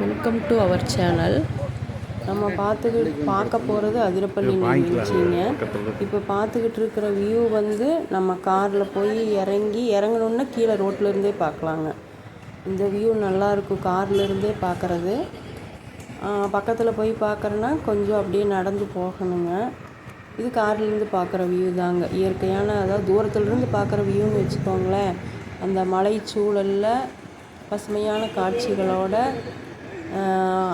Welcome to our channel நம்ம பார்த்துக்கிட்டு பார்க்க போகிறது அதிரப்பள்ளி நீர்வீழ்ச்சிங்க. இப்போ பார்த்துக்கிட்டு இருக்கிற வியூ வந்து நம்ம காரில் போய் இறங்கி இறங்கணுன்னா கீழே ரோட்ல இருந்தே பார்க்கலாங்க. இந்த வியூ நல்லாயிருக்கும் கார்லேருந்தே பார்க்குறது. பக்கத்தில் போய் பார்க்குறேன்னா கொஞ்சம் அப்படியே நடந்து போகணுங்க. இது கார்லேருந்து பார்க்குற வியூ தாங்க. இயற்கையான அதாவது தூரத்துலேருந்து பார்க்குற வியூன்னு வச்சுக்கோங்களேன். அந்த மலைச்சூழலில் பசுமையான காட்சிகளோட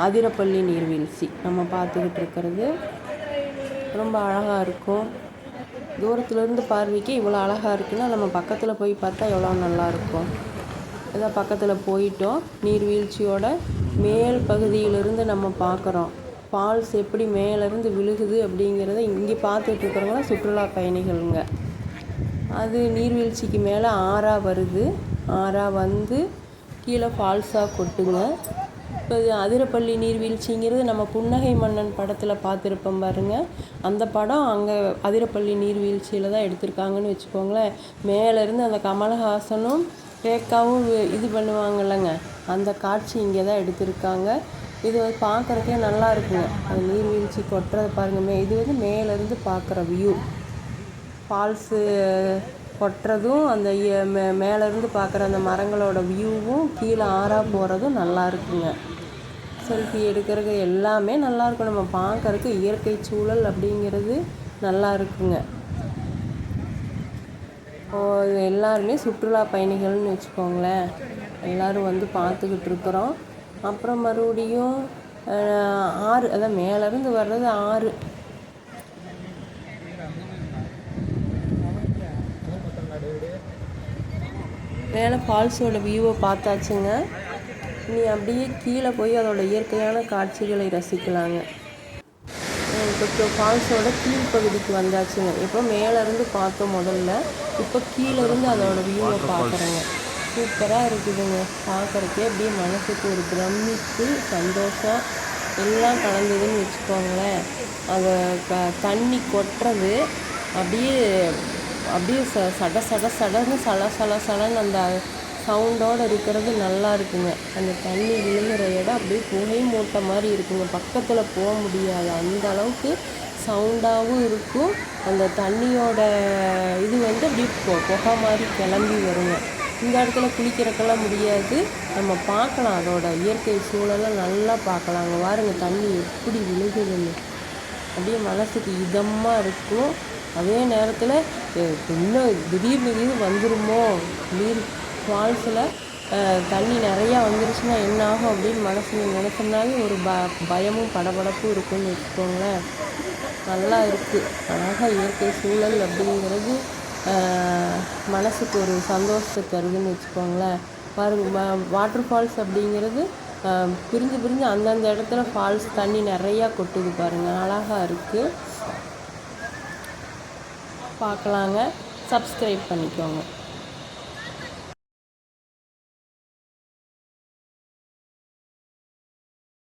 அதிரப்பள்ளி நீர்வீழ்ச்சி. நம்ம பார்த்துக்கிட்டு இருக்கிறது ரொம்ப அழகாக இருக்கும். தூரத்துலேருந்து பார்வைக்கு இவ்வளோ அழகாக இருக்குன்னா நம்ம பக்கத்தில் போய் பார்த்தா எவ்வளோ நல்லாயிருக்கும் இதான் பக்கத்தில் போயிட்டோம். நீர்வீழ்ச்சியோட மேல் பகுதியிலிருந்து நம்ம பார்க்குறோம். ஃபால்ஸ் எப்படி மேலேருந்து விழுகுது அப்படிங்கிறத இங்கே பார்த்துட்டு இருக்கிறவங்க சுற்றுலா பயணிகள்ங்க. அது நீர்வீழ்ச்சிக்கு மேலே ஆறாக வருது. ஆறாக வந்து கீழே ஃபால்ஸாக கொட்டுங்க. இப்போ இது அதிரப்பள்ளி நீர்வீழ்ச்சிங்கிறது நம்ம புன்னகை மன்னன் படத்தில் பார்த்துருப்போம் பாருங்க. அந்த படம் அங்கே அதிரப்பள்ளி நீர்வீழ்ச்சியில் தான் எடுத்திருக்காங்கன்னு வச்சுக்கோங்களேன். மேலேருந்து அந்த கமலஹாசனும் ரேக்காவும் இது பண்ணுவாங்கல்லங்க. அந்த காட்சி இங்கே தான் எடுத்திருக்காங்க. இது வந்து பார்க்குறக்கே நல்லா இருக்குங்க. அந்த நீர்வீழ்ச்சி கொட்டுறதை பாருங்க. மே இது வந்து மேலேருந்து பார்க்குற வியூ ஃபால்ஸு கொட்டுறதும் அந்த மே மேலேருந்து பார்க்குற அந்த மரங்களோட வியூவும் கீழே ஆறாக போகிறதும் நல்லா இருக்குங்க. செல்ஃபி எடுக்கிறது எல்லாமே நல்லா இருக்கும். நம்ம பார்க்கறதுக்கு இயற்கை சூழல் அப்படிங்கிறது நல்லா இருக்குங்க. இப்போ எல்லாருமே சுற்றுலா பயணிகள்னு வச்சுக்கோங்களேன். எல்லாரும் வந்து பார்த்துக்கிட்டு இருக்கிறோம். அப்புறம் மறுபடியும் ஆறு அதான் மேலேருந்து வர்றது ஆறு. மேலே ஃபால்ஸோட வியூவை பார்த்தாச்சுங்க. இனி அப்படியே கீழே போய் அதோட இயற்கையான காட்சிகளை ரசிக்கலாங்க. இப்போ ஃபால்ஸோட கீழ்ப்பகுதிக்கு வந்தாச்சுங்க. இப்போ மேலேருந்து பார்த்தோம் முதல்ல. இப்போ கீழே இருந்து அதோட வியூவை பார்க்குறேங்க. சூப்பராக இருக்குதுங்க. பார்க்குறக்கே அப்படியே மனசுக்கு ஒரு பிரமிப்பு சந்தோஷம். எல்லாம் கலந்ததுன்னு வச்சுக்கோங்களேன். அதை க தண்ணி கொட்டுறது அப்படியே அப்படியே ச சட சட சடன்னு சல சல சலன்னு அந்த சவுண்டோடு இருக்கிறது நல்லா இருக்குங்க. அந்த தண்ணி விழுகிற இடம் அப்படியே புகை மூட்டை மாதிரி இருக்குங்க. பக்கத்தில் போக முடியாது. அந்த அளவுக்கு சவுண்டாகவும் இருக்கும். அந்த தண்ணியோட இது வந்து அப்படியே புகை மாதிரி கிளம்பி வருங்க. இந்த இடத்துல குளிக்கிறக்கெல்லாம் முடியாது. நம்ம பார்க்கலாம். அதோட இயற்கை சூழலை நல்லா பார்க்கலாங்க வாருங்க தண்ணி எப்படி விழுகுதுன்னு. அப்படியே மனசுக்கு இதமாக இருக்கும். அதே நேரத்தில் இன்னும் திடீர்னு திடீர்னு வந்துருமோ நீர் ஃபால்ஸில் தண்ணி நிறையா வந்துருச்சுன்னா என்ன ஆகும் அப்படின்னு மனசு நினைச்சோம்னாவே ஒரு ப பயமும் படபடப்பும் இருக்குன்னு வச்சுக்கோங்களேன். நல்லா இருக்குது அழகாக இயற்கை சூழல் அப்படிங்கிறது மனசுக்கு ஒரு சந்தோஷத்தை தருதுன்னு வச்சுக்கோங்களேன். பாருங்க வாட்டர் ஃபால்ஸ் அப்படிங்கிறது பிரிஞ்சு பிரிஞ்சு அந்தந்த இடத்துல ஃபால்ஸ் தண்ணி நிறையா கொட்டுது பாருங்கள் அழகாக இருக்குது பார்க்கலாங்க. சப்ஸ்கிரைப் பண்ணிக்கோங்க.